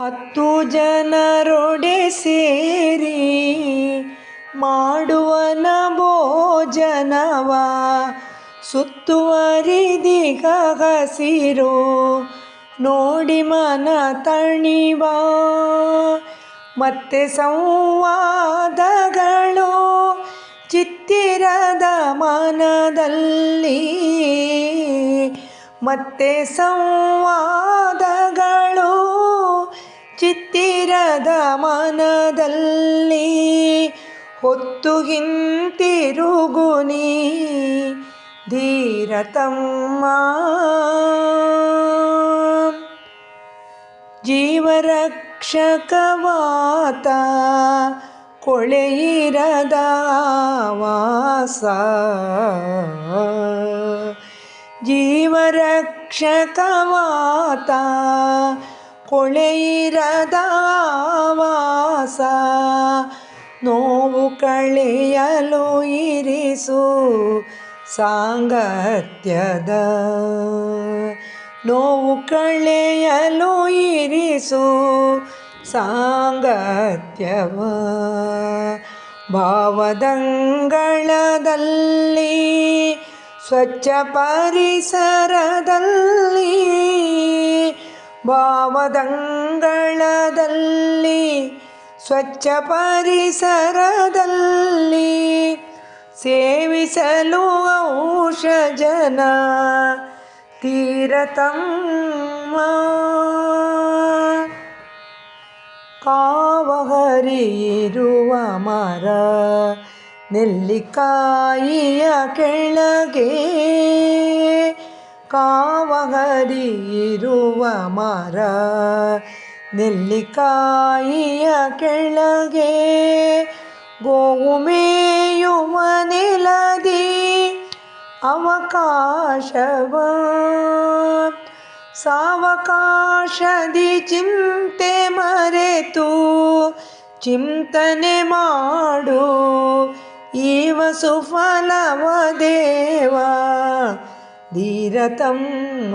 ಹತ್ತು ಜನರೊಡೆ ಸೇರಿ ಮಾಡುವನ ಭೋಜನವ. ಸುತ್ತುವರಿದಿಗ ಹಸಿರು ನೋಡಿ ಮನ ತಣಿವ. ಮತ್ತೆ ಸಂವಾದಗಳು ಚಿತ್ತಿರದ ಮನದಲ್ಲಿ. ಮತ್ತೆ ಸಂವಾದಗಳು ಚಿತ್ತಿರದ ಮನದಲ್ಲಿ ಹೊತ್ತು ಹಿಂತಿರುಗುನಿ ಧೀರತಮ್ಮ ಜೀವರಕ್ಷಕವಾತ ಕೊಳೆಯಿರದ ವಾಸ. ಜೀವರಕ್ಷಕವಾತ ಕೊಳೆಯಿರದ ವಾಸ ನೋವು ಕಳೆಯಲು ಇರಿಸು ಸಾಂಗತ್ಯದ. ನೋವು ಕಳೆಯಲು ಇರಿಸು ಸಾಂಗತ್ಯವ. ಭಾವದಂಗಳದಲ್ಲಿ ಸ್ವಚ್ಛ ಪರಿಸರದಲ್ಲಿ ಭಾವದಂಗಳದಲ್ಲಿ ಸ್ವಚ್ಛ ಪರಿಸರದಲ್ಲಿ ಸೇವಿಸಲು ಔಷಜನ ತೀರತಮ್ಮ. ಕಾವಹರಿಯಿರುವ ಮರ ನೆಲ್ಲಿಕಾಯಿಯ ಕೆಳಗೆ ಕಾವಹರಿಯಿರುವ ಮರ, ನೆಲ್ಲಿಕಾಯಿಯ ಕೆಳಗೆ ಗೋವು ಮೇಯುವ ನೆಲದಿ ಅವಕಾಶವ. ಸಾವಕಾಶದಿ ಚಿಂತೆ ಮರೆತು ಚಿಂತನೆ ಮಾಡು, ಈವ ಸುಫಲವ ದೇವ. ಧೀರತಮ್ಮ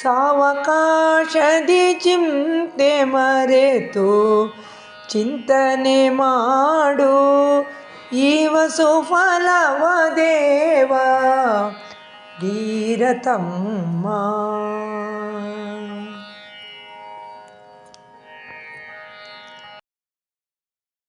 ಸಾವಕಾಶದಿ ಚಿಂತೆ ಮರೆತು ಚಿಂತನೆ ಮಾಡು ಈವ ಸುಫಲವ ದೇವ ಧೀರತಮ್ಮ